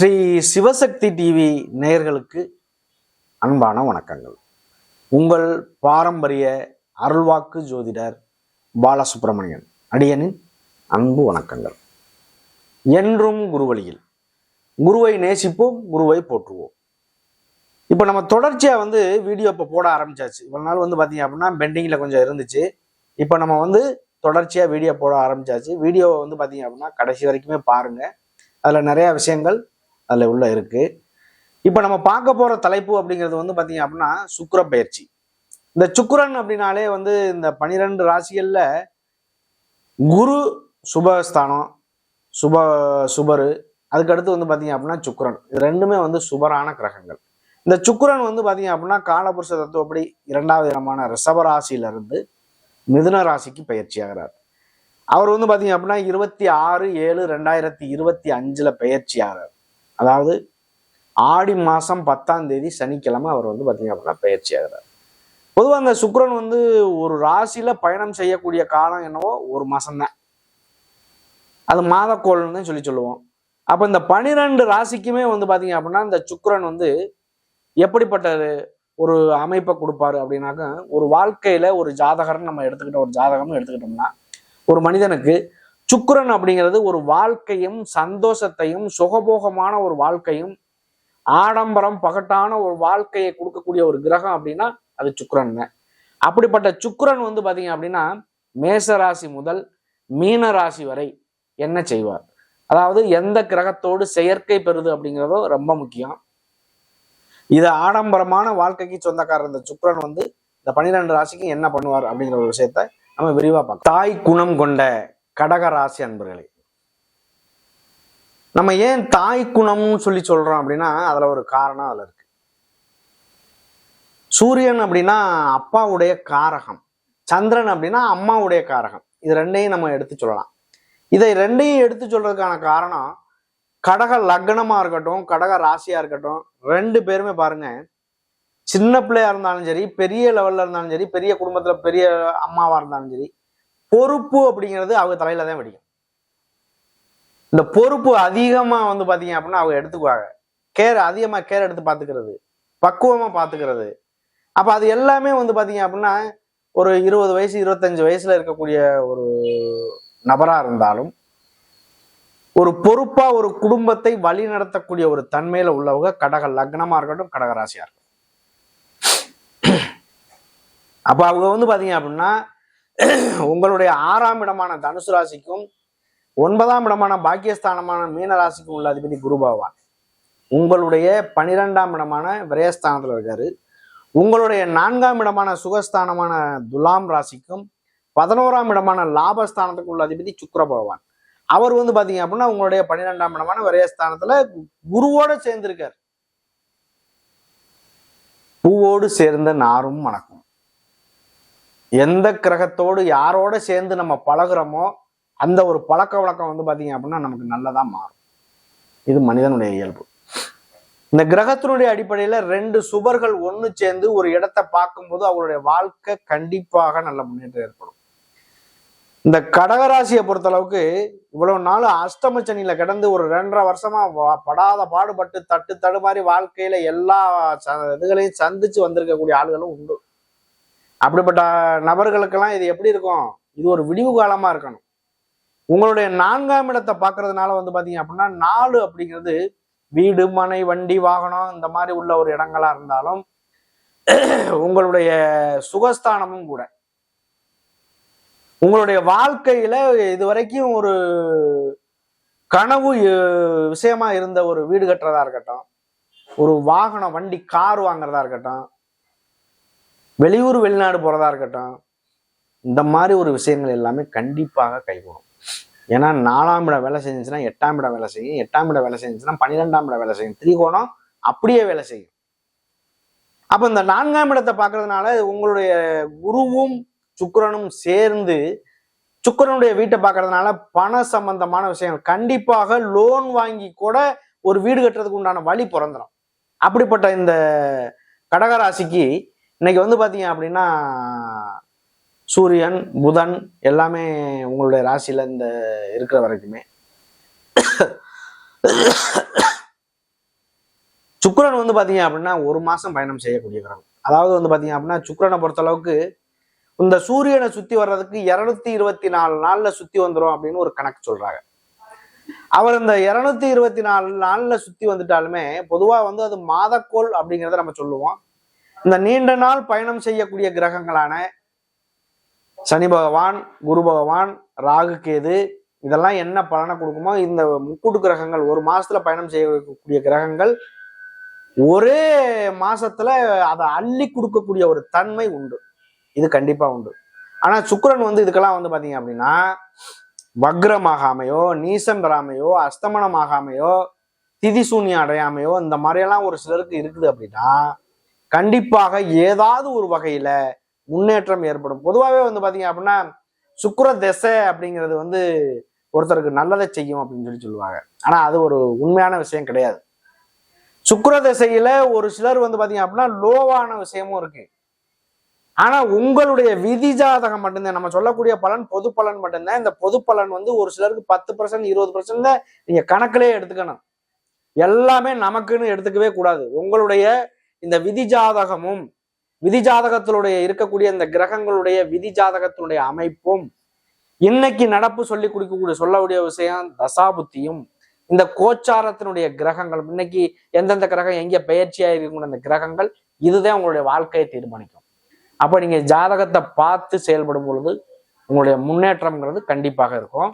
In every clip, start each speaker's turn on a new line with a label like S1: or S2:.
S1: Sri Sivasakthi TV நேயர்களுக்கு அன்பான வணக்கங்கள். உங்கள் பாரம்பரிய அருள்வாக்கு ஜோதிடர் பாலசுப்பிரமணியன் அடியனின் அன்பு வணக்கங்கள். என்றும் குருவழியில். குருவை நேசிப்போம் குருவை போற்றுவோம். இப்போ நம்ம தொடர்ச்சியாக வந்து வீடியோ இப்போ போட ஆரம்பிச்சாச்சு. இவ்வளோ நாள் வந்து பார்த்தீங்க அப்படின்னா பெண்டிங்கில் கொஞ்சம் இருந்துச்சு. இப்போ நம்ம வந்து தொடர்ச்சியாக வீடியோ போட ஆரம்பிச்சாச்சு. வீடியோவை வந்து பார்த்தீங்க அப்படின்னா கடைசி வரைக்குமே பாருங்கள் அதில் நிறையா விஷயங்கள் அதில் உள்ள இருக்குது இப்போ நம்ம பார்க்க போகிற தலைப்பு அப்படிங்கிறது வந்து பார்த்தீங்க அப்படின்னா சுக்கர பயிற்சி. இந்த சுக்கரன் அப்படின்னாலே வந்து இந்த பனிரெண்டு ராசிகளில் குரு சுபஸ்தானம் சுப சுபரு. அதுக்கடுத்து வந்து பார்த்தீங்க அப்படின்னா சுக்கிரன். இது ரெண்டுமே வந்து சுபரான கிரகங்கள். இந்த சுக்கரன் வந்து பார்த்தீங்க அப்படின்னா காலபுருஷ தத்துவப்படி இரண்டாவது இடமான ரிஷபராசியிலிருந்து மிதுன ராசிக்கு பயிற்சி ஆகிறார். அவர் வந்து பார்த்தீங்க அப்படின்னா இருபத்தி ஆறு ஏழு ரெண்டாயிரத்தி இருபத்தி அஞ்சில் பயிற்சி ஆகிறார். அதாவது ஆடி மாதம் பத்தாம் தேதி சனிக்கிழமை அவர் வந்து பார்த்தீங்க அப்படின்னா பயிற்சி ஆகிறார். பொதுவாக அந்த சுக்கரன் வந்து ஒரு ராசியில் பயணம் செய்யக்கூடிய காலம் என்னவோ ஒரு மாதம்தான் அது மாதக்கோள்னு சொல்லி சொல்லுவோம். அப்போ இந்த பனிரெண்டு ராசிக்குமே வந்து பார்த்தீங்க அப்படின்னா இந்த சுக்கரன் வந்து எப்படிப்பட்ட ஒரு அமைப்பை கொடுப்பாரு அப்படின்னாக்க ஒரு வாழ்க்கையில் ஒரு ஜாதகர்னு நம்ம எடுத்துக்கிட்ட ஒரு ஜாதகம்னு எடுத்துக்கிட்டோம்னா ஒரு மனிதனுக்கு சுக்கரன் அப்படிங்கிறது ஒரு வாழ்க்கையும் சந்தோஷத்தையும் சுகபோகமான ஒரு வாழ்க்கையும் ஆடம்பரம் பகட்டான ஒரு வாழ்க்கையை கொடுக்கக்கூடிய ஒரு கிரகம் அப்படின்னா அது சுக்கரன் தான். அப்படிப்பட்ட சுக்கரன் வந்து பாத்தீங்க அப்படின்னா மேச ராசி முதல் மீன ராசி வரை என்ன செய்வார்? அதாவது எந்த கிரகத்தோடு செயற்கை பெறுது அப்படிங்கிறதோ ரொம்ப முக்கியம். இது ஆடம்பரமான வாழ்க்கைக்கு சொந்தக்காரர் இந்த சுக்கரன் வந்து இந்த பன்னிரெண்டு ராசிக்கு என்ன பண்ணுவார் அப்படிங்கிற ஒரு விஷயத்த நம்ம விரிவா பார்க்கலாம். தாய் குணம் கொண்ட கடக ராசி அன்பர்களே நம்ம ஏன் தாய் குணம்னு சொல்லி சொல்றோம் அப்படின்னா அதுல ஒரு காரணம் அதுல இருக்கு. சூரியன் அப்படின்னா அப்பாவுடைய காரகம் சந்திரன் அப்படின்னா அம்மாவுடைய காரகம். இது ரெண்டையும் நம்ம எடுத்து சொல்லலாம். இதை ரெண்டையும் எடுத்து சொல்றதுக்கான காரணம் கடக லக்னமா இருக்கட்டும் கடக ராசியா இருக்கட்டும் ரெண்டு பேருமே பாருங்க சின்ன பிள்ளையா இருந்தாலும் சரி பெரிய லெவல்ல இருந்தாலும் சரி பெரிய குடும்பத்துல பெரிய அம்மாவா இருந்தாலும் சரி பொறுப்பு அப்படிங்கிறது அவங்க தலையில தான் வெடிக்கும். இந்த பொறுப்பு அதிகமாக வந்து பார்த்தீங்க அப்படின்னா அவங்க எடுத்துக்குவாங்க. கேர் அதிகமாக கேர் எடுத்து பார்த்துக்கிறது பக்குவமாக பார்த்துக்கிறது அப்போ அது எல்லாமே வந்து பார்த்தீங்க அப்படின்னா ஒரு இருபது வயசு இருபத்தஞ்சு வயசில் இருக்கக்கூடிய ஒரு நபராக இருந்தாலும் ஒரு பொறுப்பாக ஒரு குடும்பத்தை வழி நடத்தக்கூடிய ஒரு தன்மையில் உள்ளவங்க கடக லக்னமாக இருக்கட்டும் கடகராசியாக இருக்கட்டும். அப்போ அவங்க வந்து பார்த்தீங்க அப்படின்னா உங்களுடைய ஆறாம் இடமான தனுசு ராசிக்கும் ஒன்பதாம் இடமான பாக்கியஸ்தானமான மீன ராசிக்கும் உள்ள அதிபதி குரு பகவான். உங்களுடைய பனிரெண்டாம் இடமான விரயஸ்தானத்தில் இருக்காரு. உங்களுடைய நான்காம் இடமான சுகஸ்தானமான துலாம் ராசிக்கும் பதினோராம் இடமான லாபஸ்தானத்துக்கு உள்ள அதிபதி சுக்கர பகவான். அவர் வந்து பாத்தீங்க அப்படின்னா உங்களுடைய பன்னிரெண்டாம் இடமான விரயஸ்தானத்துல குருவோட சேர்ந்திருக்கார். பூவோடு சேர்ந்த நாரும் மணக்கும். எந்த கிரகத்தோடு யாரோட சேர்ந்து நம்ம பழகுறோமோ அந்த ஒரு பழக்க வழக்கம் வந்து பார்த்தீங்க அப்படின்னா நமக்கு நல்லதாக மாறும். இது மனிதனுடைய இயல்பு. இந்த கிரகத்தினுடைய அடிப்படையில் ரெண்டு சுபர்கள் ஒன்று சேர்ந்து ஒரு இடத்தை பார்க்கும்போது அவருடைய வாழ்க்கை கண்டிப்பாக நல்ல முன்னேற்றம் ஏற்படும். இந்த கடகராசியை பொறுத்தளவுக்கு இவ்வளவு நாள் அஷ்டம சனியில கிடந்து ஒரு ரெண்டரை வருஷமா படாத பாடுபட்டு தட்டு தடுமாறி வாழ்க்கையில எல்லா ச- இதுகளையும் சந்திச்சு வந்திருக்கக்கூடிய ஆளுகளும் உண்டு. அப்படிப்பட்ட நபர்களுக்கெல்லாம் இது எப்படி இருக்கும்? இது ஒரு விடிவு காலமாக இருக்கணும். உங்களுடைய நான்காம் இடத்தை பார்க்கறதுனால வந்து பார்த்தீங்க அப்படின்னா நாலு அப்படிங்கிறது வீடு மனை வண்டி வாகனம் இந்த மாதிரி உள்ள ஒரு இடங்களா இருந்தாலும் உங்களுடைய சுகஸ்தானமும் கூட. உங்களுடைய வாழ்க்கையில இதுவரைக்கும் ஒரு கனவு விஷயமா இருந்த ஒரு வீடு கட்டுறதா இருக்கட்டும் ஒரு வாகனம் வண்டி கார் வாங்குறதா இருக்கட்டும் வெளியூர் வெளிநாடு போகிறதா இருக்கட்டும் இந்த மாதிரி ஒரு விஷயங்கள் எல்லாமே கண்டிப்பாக கைகூடும். ஏன்னா நாலாம் இடம் வேலை செஞ்சுச்சுன்னா எட்டாம் இடம் வேலை செய்யும். எட்டாம் இடம் வேலை செஞ்சுச்சுன்னா பன்னிரெண்டாம் இடம் வேலை செய்யும். திரிகோணம் அப்படியே வேலை செய்யும். அப்போ இந்த நான்காம் இடத்தை பார்க்கறதுனால உங்களுடைய குருவும் சுக்கரனும் சேர்ந்து சுக்கிரனுடைய வீட்டை பார்க்கறதுனால பண சம்பந்தமான விஷயங்கள். கண்டிப்பாக லோன் வாங்கி கூட ஒரு வீடு கட்டுறதுக்கு உண்டான வழி பிறந்துடும் அப்படிப்பட்ட இந்த கடகராசிக்கு இன்னைக்கு வந்து பார்த்தீங்க அப்படின்னா சூரியன் புதன் எல்லாமே உங்களுடைய ராசியில் இந்த இருக்கிற வரைக்குமே. சுக்கரன் வந்து பார்த்தீங்க அப்படின்னா ஒரு மாதம் பயணம் செய்யக்கூடிய கிரகம். அதாவது வந்து பார்த்தீங்க அப்படின்னா சுக்கரனை பொறுத்தளவுக்கு இந்த சூரியனை சுற்றி வர்றதுக்கு இரநூத்தி இருபத்தி நாலு நாளில் சுற்றி வந்துடும் அப்படின்னு ஒரு கணக்கு சொல்கிறாங்க அவர் இந்த இரநூத்தி இருபத்தி நாலு நாளில் சுற்றி வந்துட்டாலுமே பொதுவாக வந்து அது மாதக்கோள் அப்படிங்கிறத நம்ம சொல்லுவோம். இந்த நீண்ட நாள் பயணம் செய்யக்கூடிய கிரகங்களான சனி பகவான் குரு பகவான் ராகு கேது இதெல்லாம் என்ன பலனை கொடுக்குமோ இந்த முக்கூட்டு கிரகங்கள் ஒரு மாசத்துல பயணம் செய்யக்கூடிய கிரகங்கள் ஒரே மாசத்துல அதை அள்ளி கொடுக்கக்கூடிய ஒரு தன்மை உண்டு. இது கண்டிப்பா உண்டு. ஆனா சுக்கரன் வந்து இதுக்கெல்லாம் வந்து பாத்தீங்க அப்படின்னா வக்ரமாகாமையோ நீசம் பெறாமையோ அஸ்தமனமாகாமையோ திதிசூன்யம் அடையாமையோ இந்த மாதிரியெல்லாம் ஒரு சிலருக்கு இருக்குது அப்படின்னா கண்டிப்பாக ஏதாவது ஒரு வகையில முன்னேற்றம் ஏற்படும். பொதுவாகவே வந்து பாத்தீங்க அப்படின்னா சுக்கர திசை அப்படிங்கிறது வந்து ஒருத்தருக்கு நல்லதை செய்யும் அப்படின்னு சொல்லி சொல்லுவாங்க. ஆனா அது ஒரு உண்மையான விஷயம் கிடையாது. சுக்கர திசையில ஒரு சிலர் வந்து பாத்தீங்க அப்படின்னா லோவான விஷயமும் இருக்கு. ஆனா உங்களுடைய விதி ஜாதகம் மட்டும்தான். நம்ம சொல்லக்கூடிய பலன் பொது பலன் மட்டும்தான். இந்த பொது பலன் வந்து ஒரு சிலருக்கு பத்து பர்சன்ட் இருபது பர்சன்ட் தான் நீங்க கணக்கிலே எடுத்துக்கணும். எல்லாமே நமக்குன்னு எடுத்துக்கவே கூடாது. உங்களுடைய இந்த விதி ஜாதகமும் விதி ஜாதகத்தினுடைய இருக்கக்கூடிய இந்த கிரகங்களுடைய விதி ஜாதகத்தினுடைய அமைப்பும் இன்னைக்கு நடப்பு சொல்லி கொடுக்கக்கூடிய சொல்லக்கூடிய விஷயம் தசாபுத்தியும் இந்த கோச்சாரத்தினுடைய கிரகங்கள் இன்னைக்கு எந்தெந்த கிரகம் எங்கே பயிற்சியாக இருக்கக்கூடிய அந்த கிரகங்கள் இதுதான் உங்களுடைய வாழ்க்கையை தீர்மானிக்கும். அப்போ நீங்க ஜாதகத்தை பார்த்து செயல்படும் பொழுது உங்களுடைய முன்னேற்றம்ங்கிறது கண்டிப்பாக இருக்கும்.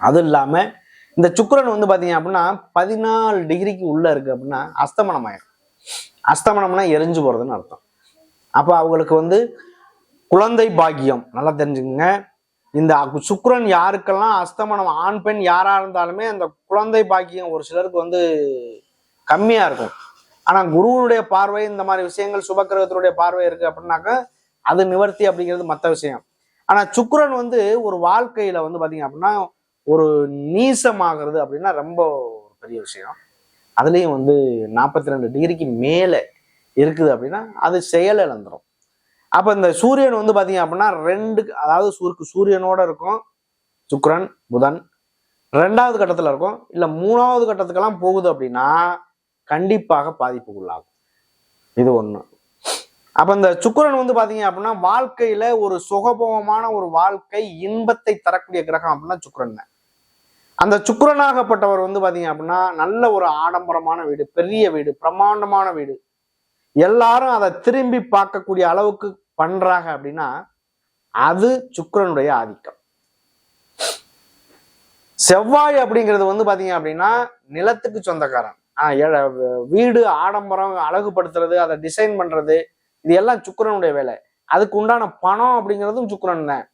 S1: அது இல்லாம இந்த சுக்கரன் வந்து பாத்தீங்க அப்படின்னா பதினாலு டிகிரிக்கு உள்ள இருக்கு அப்படின்னா அஸ்தமனம் ஆயிரும் அஸ்தமனம்னா எரிஞ்சு போகிறதுன்னு அர்த்தம். அப்போ அவங்களுக்கு வந்து குழந்தை பாக்கியம். நல்லா தெரிஞ்சுக்கோங்க. இந்த சுக்ரன் யாருக்கெல்லாம் அஸ்தமனம் ஆண் பெண் யாராக இருந்தாலுமே அந்த குழந்தை பாக்கியம் ஒரு சிலருக்கு வந்து கம்மியாக இருக்கும். ஆனால் குருவனுடைய பார்வை இந்த மாதிரி விஷயங்கள் சுபக்கிரகத்தினுடைய பார்வை இருக்குது அப்படின்னாக்க அது நிவர்த்தி அப்படிங்கிறது மற்ற விஷயம். ஆனால் சுக்ரன் வந்து ஒரு வாழ்க்கையில் வந்து பார்த்தீங்க அப்படின்னா ஒரு நீசமாகிறது அப்படின்னா ரொம்ப பெரிய விஷயம். அதுலேயும் வந்து நாற்பத்தி ரெண்டு டிகிரிக்கு மேலே இருக்குது அப்படின்னா அது செயல் இழந்துடும் அப்போ இந்த சூரியன் வந்து பார்த்தீங்க அப்படின்னா ரெண்டு அதாவது சூருக்கு சூரியனோட இருக்கும் சுக்ரன் புதன். ரெண்டாவது கட்டத்தில் இருக்கும். இல்லை மூணாவது கட்டத்துக்கெல்லாம் போகுது அப்படின்னா கண்டிப்பாக பாதிப்புக்குள்ளாகும். இது ஒன்று அப்போ இந்த சுக்கரன் வந்து பார்த்தீங்க அப்படின்னா வாழ்க்கையில் ஒரு சுகபோகமான ஒரு வாழ்க்கை இன்பத்தை தரக்கூடிய கிரகம் அப்படின்னா சுக்கரன் தான். அந்த சுக்கரனாகப்பட்டவர் வந்து பார்த்தீங்க அப்படின்னா நல்ல ஒரு ஆடம்பரமான வீடு பெரிய வீடு பிரம்மாண்டமான வீடு. எல்லாரும் அதை திரும்பி பார்க்கக்கூடிய அளவுக்கு பண்றாங்க அப்படின்னா அது சுக்கிரனுடைய ஆதிக்கம். செவ்வாய் அப்படிங்கிறது வந்து பாத்தீங்க அப்படின்னா நிலத்துக்கு சொந்தக்காரன். ஆஹ் வீடு ஆடம்பரம் அழகுபடுத்துறது அதை டிசைன் பண்றது இது எல்லாம் சுக்கிரனுடைய வேலை. அதுக்கு உண்டான பணம் அப்படிங்கிறதும் சுக்கரன் தான்.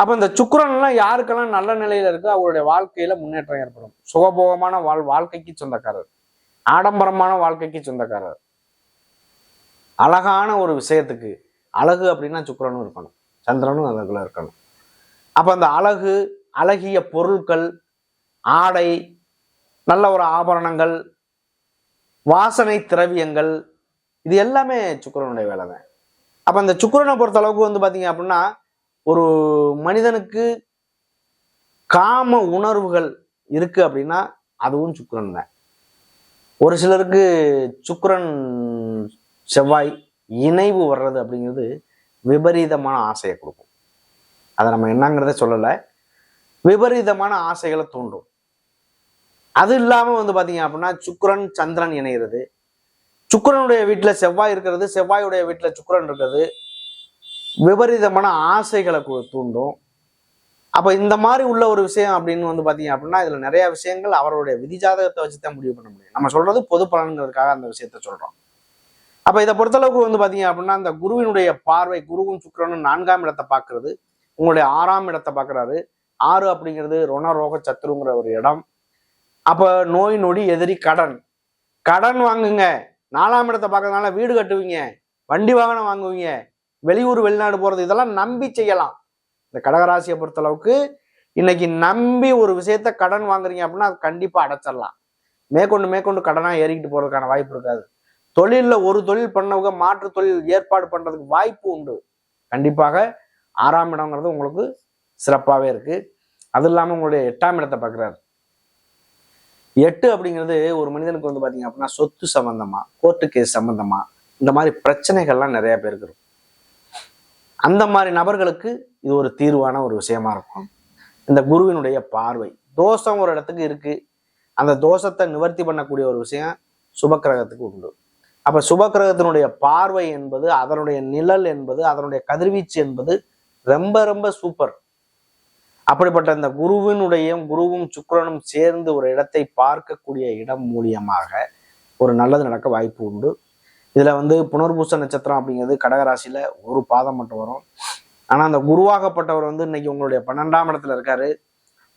S1: அப்போ இந்த சுக்கரன்லாம் யாருக்கெல்லாம் நல்ல நிலையில இருக்கோ? அவருடைய வாழ்க்கையில முன்னேற்றம் ஏற்படும். சுகபோகமான வாழ் வாழ்க்கைக்கு சொந்தக்காரர். ஆடம்பரமான வாழ்க்கைக்கு சொந்தக்காரர். அழகான ஒரு விஷயத்துக்கு அழகு அப்படின்னா சுக்கரனும் இருக்கணும். சந்திரனும் அதுக்குள்ள இருக்கணும். அப்போ அந்த அழகு அழகிய பொருட்கள் ஆடை நல்ல ஒரு ஆபரணங்கள் வாசனை திரவியங்கள் இது எல்லாமே சுக்கிரனுடைய வேலை தான் அப்போ அந்த சுக்கிரனை பொறுத்த அளவுக்கு வந்து பார்த்தீங்க அப்படின்னா ஒரு மனிதனுக்கு காம உணர்வுகள் இருக்கு அப்படின்னா அதுவும் சுக்கரன் தான். ஒரு சிலருக்கு சுக்கரன் செவ்வாய் இணைவு வர்றது அப்படிங்கிறது விபரீதமான ஆசையை கொடுக்கும். அதை நம்ம என்னங்கிறத சொல்லலை. விபரீதமான ஆசைகளை தூண்டும். அது இல்லாமல் வந்து பார்த்தீங்க அப்படின்னா சுக்கிரன் சந்திரன் இணைகிறது சுக்கிரனுடைய வீட்டில் செவ்வாய் இருக்கிறது செவ்வாயுடைய வீட்டில் சுக்கிரன் இருக்கிறது. விபரீதமான ஆசைகளை தூண்டும். அப்போ இந்த மாதிரி உள்ள ஒரு விஷயம் அப்படின்னு வந்து பார்த்தீங்க அப்படின்னா இதில் நிறைய விஷயங்கள் அவருடைய விதி ஜாதகத்தை வச்சு தான் முடிவு பண்ண முடியும். நம்ம சொல்றது பொது பலன்கிறதுக்காக அந்த விஷயத்த சொல்றோம். அப்போ இதை பொறுத்தளவுக்கு வந்து பார்த்தீங்க அப்படின்னா அந்த குருவினுடைய பார்வை குருவும் சுக்கரனும் நான்காம் இடத்தை பார்க்கறது உங்களுடைய ஆறாம் இடத்தை பார்க்குறாரு ஆறு அப்படிங்கிறது ரோக சத்துருங்கிற ஒரு இடம். அப்போ நோய் நொடி எதிரி கடன். கடன் வாங்குங்க. நாலாம் இடத்தை பார்க்கறதுனால வீடு கட்டுவீங்க. வண்டி வாகனம் வாங்குவீங்க. வெளியூர் வெளிநாடு போறது இதெல்லாம் நம்பி செய்யலாம். இந்த கடகராசியை பொறுத்தளவுக்கு இன்னைக்கு நம்பி ஒரு விஷயத்த கடன் வாங்குறீங்க அப்படின்னா அது கண்டிப்பா அடைச்சிடலாம். மேற்கொண்டு மேற்கொண்டு கடனாக ஏறிக்கிட்டு போறதுக்கான வாய்ப்பு இருக்காது. தொழிலில் ஒரு தொழில் பண்ணவங்க மாற்று தொழில் ஏற்பாடு பண்றதுக்கு வாய்ப்பு உண்டு. கண்டிப்பாக ஆறாம் இடங்கிறது உங்களுக்கு சிறப்பாகவே இருக்கு. அது இல்லாமல் உங்களுடைய எட்டாம் இடத்தை பார்க்குறாரு. எட்டு அப்படிங்கிறது ஒரு மனிதனுக்கு வந்து பார்த்தீங்க அப்படின்னா சொத்து சம்பந்தமா கோர்ட்டு கேஸ் சம்பந்தமா இந்த மாதிரி பிரச்சனைகள்லாம் நிறைய பேருக்கு இருக்கும். அந்த மாதிரி நபர்களுக்கு இது ஒரு தீர்வான ஒரு விஷயமா இருக்கும். இந்த குருவினுடைய பார்வை. தோஷம் ஒரு இடத்துக்கு இருக்கு. அந்த தோஷத்தை நிவர்த்தி பண்ணக்கூடிய ஒரு விஷயம் சுபக்கிரகத்துக்கு உண்டு. அப்ப சுபக்கிரகத்தினுடைய பார்வை என்பது அதனுடைய நிழல் என்பது அதனுடைய கதிர்வீச்சு என்பது ரொம்ப ரொம்ப சூப்பர். அப்படிப்பட்ட இந்த குருவினுடைய குருவும் சுக்கரனும் சேர்ந்து ஒரு இடத்தை பார்க்கக்கூடிய இடம் மூலியமாக ஒரு நல்லது நடக்க வாய்ப்பு உண்டு. இதில் வந்து புனர்பூச நட்சத்திரம் அப்படிங்கிறது கடகராசியில் ஒரு பாதம் மட்டும் வரும். ஆனால் அந்த குருவாகப்பட்டவர் வந்து இன்னைக்கு உங்களுடைய பன்னெண்டாம் இடத்துல இருக்காரு.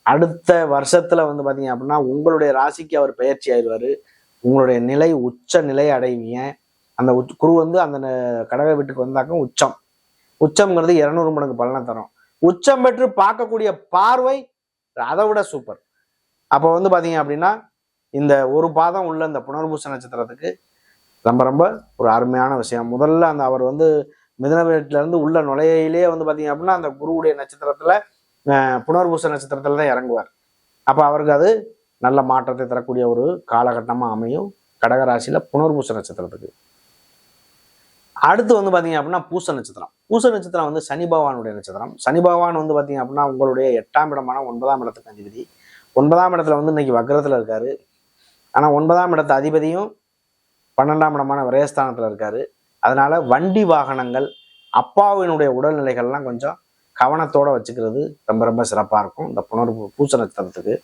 S1: அடுத்த வருஷத்தில் வந்து பார்த்தீங்க அப்படின்னா உங்களுடைய ராசிக்கு அவர் பயிற்சி ஆயிடுவார். உங்களுடைய நிலை உச்ச நிலை அடைவீங்க. அந்த குரு வந்து அந்த ந- கடக வீட்டுக்கு வந்தாக்கும் உச்சம். உச்சம்ங்கிறது இரநூறு மடங்கு பலனை தரும். உச்சம் பெற்று பார்க்கக்கூடிய பார்வை அதை விட சூப்பர். அப்போ வந்து பார்த்தீங்க அப்படின்னா இந்த ஒரு பாதம் உள்ள இந்த புனர்பூச நட்சத்திரத்துக்கு ரொம்ப ரொம்ப ஒரு அருமையான விஷயம். முதல்ல அந்த அவர் வந்து மிதன இருந்து உள்ள நுழையிலேயே வந்து பாத்தீங்க அப்படின்னா அந்த குருவுடைய நட்சத்திரத்துல புனர்பூச நட்சத்திரத்துல தான் இறங்குவார். அப்ப அவருக்கு அது நல்ல மாற்றத்தை தரக்கூடிய ஒரு காலகட்டமா அமையும். கடகராசியில புனர்பூச நட்சத்திரத்துக்கு. அடுத்து வந்து பாத்தீங்க அப்படின்னா பூச நட்சத்திரம். பூச நட்சத்திரம் வந்து சனி பகவானுடைய நட்சத்திரம். சனி பகவான் வந்து பாத்தீங்க அப்படின்னா உங்களுடைய எட்டாம் இடமான ஒன்பதாம் இடத்துக்கு அதிபதி ஒன்பதாம் இடத்துல வந்து இன்னைக்கு வக்ரத்துல இருக்காரு. ஆனா ஒன்பதாம் இடத்து அதிபதியும் பன்னெண்டாம் இடமான விரயஸ்தானத்தில் இருக்காரு. அதனால வண்டி வாகனங்கள் அப்பாவினுடைய உடல்நிலைகள்லாம் கொஞ்சம் கவனத்தோடு வச்சுக்கிறது ரொம்ப ரொம்ப சிறப்பாக இருக்கும். இந்த புனர் பூச நட்சத்திரத்துக்கு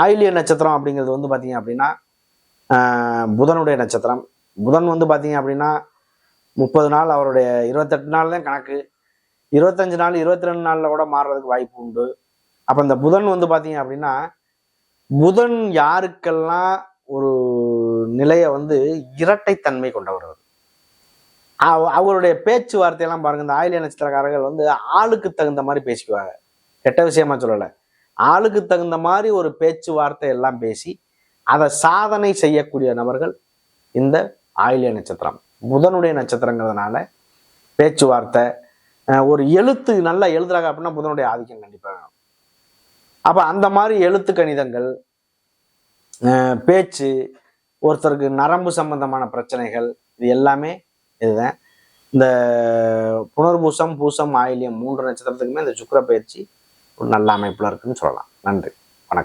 S1: ஆயிலிய நட்சத்திரம் அப்படிங்கிறது வந்து பார்த்தீங்க அப்படின்னா புதனுடைய நட்சத்திரம். புதன் வந்து பார்த்தீங்க அப்படின்னா முப்பது நாள் அவருடைய இருபத்தெட்டு நாள் தான் கணக்கு. இருபத்தஞ்சு நாள் இருபத்தி ரெண்டு நாளில் கூட மாறுறதுக்கு வாய்ப்பு உண்டு. அப்போ இந்த புதன் வந்து பார்த்தீங்க அப்படின்னா புதன் யாருக்கெல்லாம் ஒரு நிலையை வந்து இரட்டைத்தன்மை கொண்டவர் அவ- அவருடைய பேச்சுவார்த்தையெல்லாம் பாருங்க இந்த ஆயிலிய நட்சத்திரக்காரர்கள் வந்து ஆளுக்கு தகுந்த மாதிரி பேசிக்குவாங்க. கெட்ட விஷயமா சொல்லலை. ஆளுக்கு தகுந்த மாதிரி ஒரு பேச்சுவார்த்தை எல்லாம் பேசி அதை சாதனை செய்யக்கூடிய நபர்கள் இந்த ஆயிலிய நட்சத்திரம் புதனுடைய நட்சத்திரங்கிறதுனால பேச்சுவார்த்தை ஒரு எழுத்து நல்லா எழுதுறாங்க அப்படின்னா புதனுடைய ஆதிக்கம் கண்டிப்பாக வேணும். அப்போ அந்த மாதிரி எழுத்து கணிதங்கள் பேச்சு ஒருத்தருக்கு நரம்பு சம்பந்தமான பிரச்சனைகள் இது எல்லாமே இதுதான். இந்த புனர்பூசம் பூசம் ஆயிலியம் மூன்று நட்சத்திரத்துக்குமே இந்த சுக்கர பயிற்சி ஒரு நல்ல அமைப்பில் இருக்குன்னு சொல்லலாம். நன்றி.